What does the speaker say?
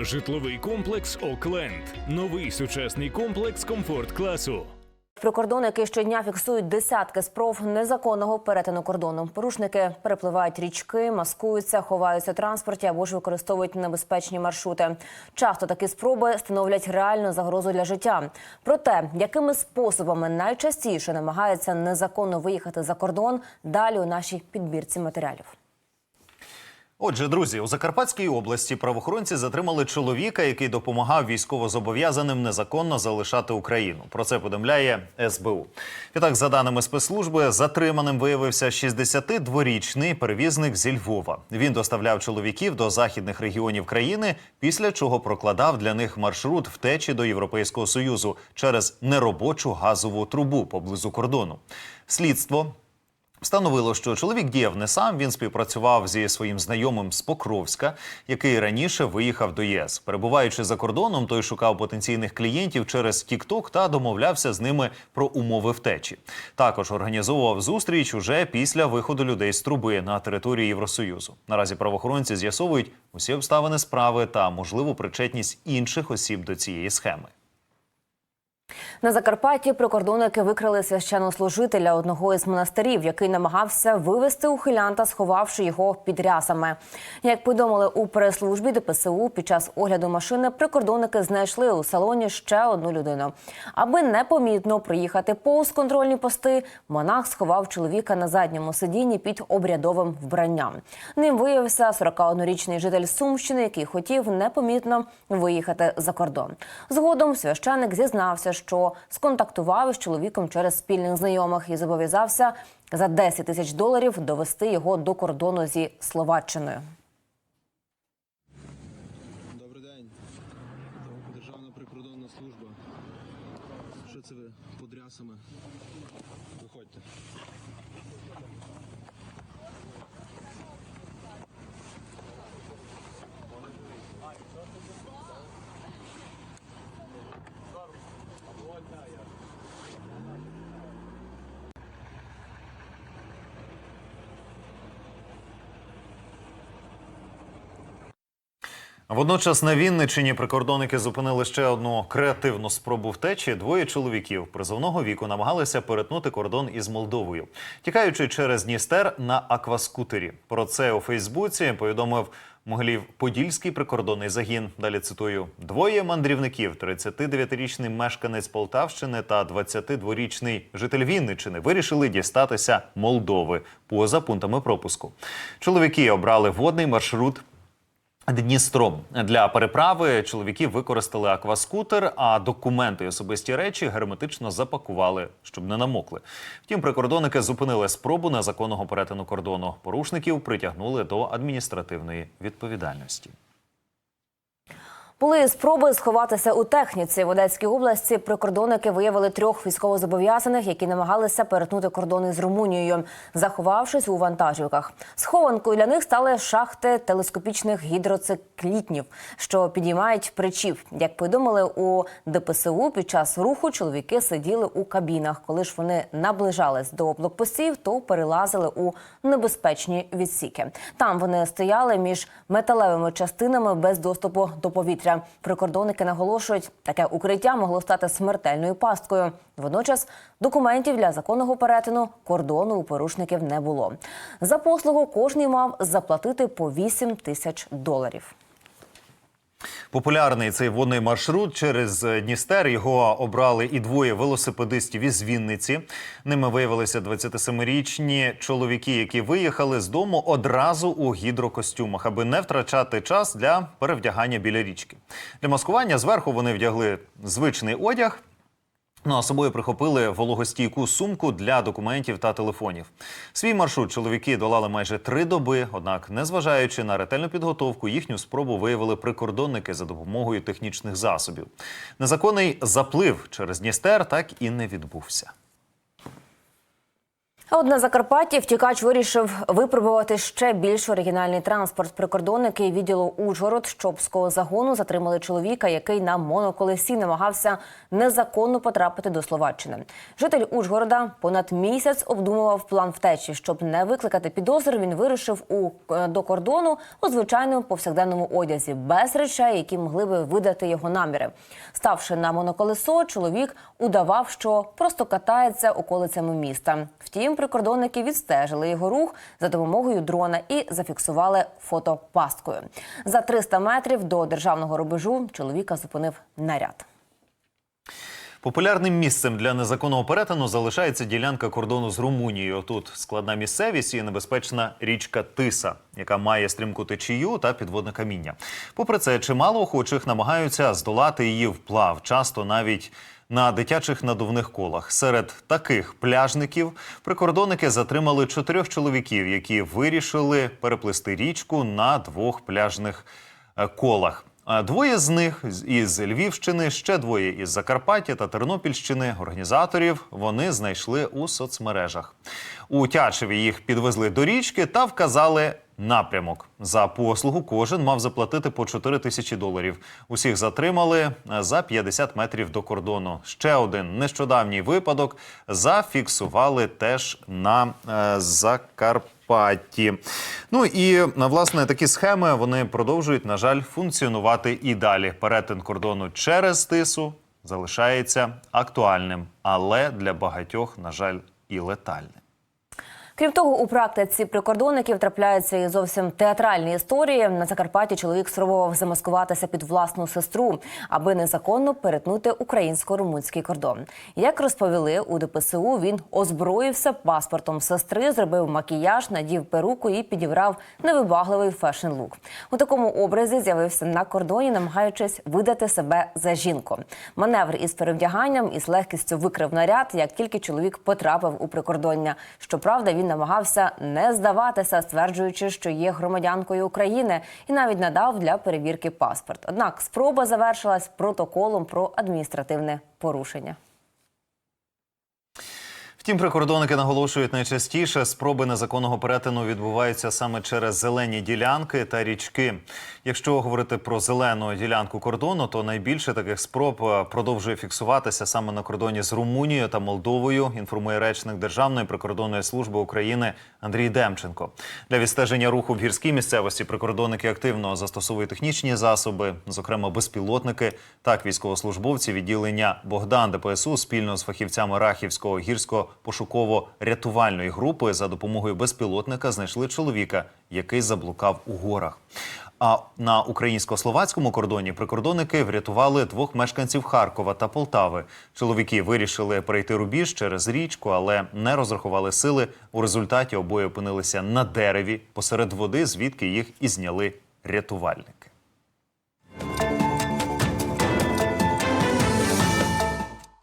Житловий комплекс Окленд. Новий сучасний комплекс комфорт класу. Прикордонники щодня фіксують десятки спроб незаконного перетину кордону. Порушники перепливають річки, маскуються, ховаються у транспорті або ж використовують небезпечні маршрути. Часто такі спроби становлять реальну загрозу для життя. Про те, якими способами найчастіше намагаються незаконно виїхати за кордон, далі у нашій підбірці матеріалів. Отже, друзі, у Закарпатській області правоохоронці затримали чоловіка, який допомагав військовозобов'язаним незаконно залишати Україну. Про це повідомляє СБУ. І так, за даними спецслужби, затриманим виявився 62-річний перевізник зі Львова. Він доставляв чоловіків до західних регіонів країни, після чого прокладав для них маршрут втечі до Європейського союзу через неробочу газову трубу поблизу кордону. Слідство Встановило, що чоловік діяв не сам. Він співпрацював зі своїм знайомим з Покровська, який раніше виїхав до ЄС. Перебуваючи за кордоном, той шукав потенційних клієнтів через TikTok та домовлявся з ними про умови втечі. Також організовував зустріч уже після виходу людей з труби на території Євросоюзу. Наразі правоохоронці з'ясовують усі обставини справи та можливу причетність інших осіб до цієї схеми. На Закарпатті прикордонники викрили священнослужителя одного із монастирів, який намагався вивести ухилянта, сховавши його під рясами. Як повідомили у прес-службі ДПСУ, під час огляду машини прикордонники знайшли у салоні ще одну людину. Аби непомітно приїхати повз контрольні пости, монах сховав чоловіка на задньому сидінні під обрядовим вбранням. Ним виявився 41-річний житель Сумщини, який хотів непомітно виїхати за кордон. Згодом священик зізнався, що сконтактував із чоловіком через спільних знайомих і зобов'язався за 10 тисяч доларів довести його до кордону зі Словаччиною. Добрий день. Державна прикордонна служба. Що це ви під рясами? Виходьте. Водночас на Вінниччині прикордонники зупинили ще одну креативну спробу втечі. Двоє чоловіків призовного віку намагалися перетнути кордон із Молдовою, тікаючи через Дністер на акваскутері. Про це у Фейсбуці повідомив Могилів Подільський прикордонний загін. Далі цитую: двоє мандрівників: 39-річний мешканець Полтавщини та 22-річний житель Вінниччини вирішили дістатися Молдови поза пунктами пропуску. Чоловіки обрали водний маршрут Дністром для переправи чоловіки використали акваскутер, а документи і особисті речі герметично запакували, щоб не намокли. Втім, прикордонники зупинили спробу незаконного перетину кордону. Порушників притягнули до адміністративної відповідальності. Були спроби сховатися у техніці в Одеській області. Прикордонники виявили трьох військовозобов'язаних, які намагалися перетнути кордони з Румунією, заховавшись у вантажівках. Схованкою для них стали шахти телескопічних гідроциклітнів, що підіймають причіп. Як повідомили у ДПСУ, під час руху чоловіки сиділи у кабінах. Коли ж вони наближались до блокпостів, то перелазили у небезпечні відсіки. Там вони стояли між металевими частинами без доступу до повітря. Прикордонники наголошують, таке укриття могло стати смертельною пасткою. Водночас документів для законного перетину кордону у порушників не було. За послугу кожний мав заплатити по 8 тисяч доларів. Популярний цей водний маршрут через Дністер. Його обрали і двоє велосипедистів із Вінниці. Ними виявилися 27-річні чоловіки, які виїхали з дому одразу у гідрокостюмах, аби не втрачати час для перевдягання біля річки. Для маскування зверху вони вдягли звичний одяг. Ну а собою прихопили вологостійку сумку для документів та телефонів. Свій маршрут чоловіки долали майже три доби. Однак, незважаючи на ретельну підготовку, їхню спробу виявили прикордонники за допомогою технічних засобів. Незаконний заплив через Дністер так і не відбувся. А от на Закарпатті втікач вирішив випробувати ще більш оригінальний транспорт. Прикордонники відділу Ужгород Щопського загону затримали чоловіка, який на моноколесі намагався незаконно потрапити до Словаччини. Житель Ужгорода понад місяць обдумував план втечі. Щоб не викликати підозр, він вирішив у е, до кордону у звичайному повсякденному одязі, без речей, які могли би видати його наміри. Ставши на моноколесо, чоловік удавав, що просто катається околицями міста. Втім, прикордонники відстежили його рух за допомогою дрона і зафіксували фотопасткою. За 300 метрів до державного рубежу чоловіка зупинив наряд. Популярним місцем для незаконного перетину залишається ділянка кордону з Румунією. Тут складна місцевість і небезпечна річка Тиса, яка має стрімку течію та підводне каміння. Попри це, чимало охочих намагаються здолати її вплав, часто навіть на дитячих надувних колах. Серед таких пляжників прикордонники затримали чотирьох чоловіків, які вирішили переплисти річку на двох пляжних е, колах. Двоє з них із Львівщини, ще двоє із Закарпаття та Тернопільщини. Організаторів вони знайшли у соцмережах. У Тячеві їх підвезли до річки та вказали напрямок. За послугу кожен мав заплатити по 4 тисячі доларів. Усіх затримали е, за 50 метрів до кордону. Ще один нещодавній випадок зафіксували теж на е, Закарпатті. Ну і е, власне такі схеми вони продовжують, на жаль, функціонувати і далі. Перетин кордону через тису залишається актуальним, але для багатьох, на жаль, і летальним. Крім того, у практиці прикордонників трапляються і зовсім театральні історії. На Закарпатті чоловік спробував замаскуватися під власну сестру, аби незаконно перетнути українсько-румунський кордон. Як розповіли у ДПСУ, він озброївся паспортом сестри, зробив макіяж, надів перуку і підібрав невибагливий фешн-лук. У такому образі з'явився на кордоні, намагаючись видати себе за жінку. Маневр із перевдяганням із легкістю викрив наряд, як тільки чоловік потрапив у прикордоння. Щоправда, він намагався не здаватися, стверджуючи, що є громадянкою України, і навіть надав для перевірки паспорт. Однак спроба завершилась протоколом про адміністративне порушення. Втім, прикордонники наголошують найчастіше спроби незаконного перетину відбуваються саме через зелені ділянки та річки. Якщо говорити про зелену ділянку кордону, то найбільше таких спроб е, продовжує фіксуватися саме на кордоні з Румунією та Молдовою. Інформує речник Державної прикордонної служби України Андрій Демченко. Для відстеження руху в гірській місцевості прикордонники активно застосовують технічні засоби, зокрема безпілотники. Так, військовослужбовці відділення Богдан ДПСУ спільно з фахівцями Рахівського гірського пошуково-рятувальної групи за допомогою безпілотника знайшли чоловіка, який заблукав у горах. А на українсько-словацькому кордоні прикордонники врятували двох мешканців Харкова та Полтави. Чоловіки вирішили перейти рубіж через річку, але не розрахували сили. У результаті обоє опинилися на дереві посеред води, звідки їх і зняли рятувальники.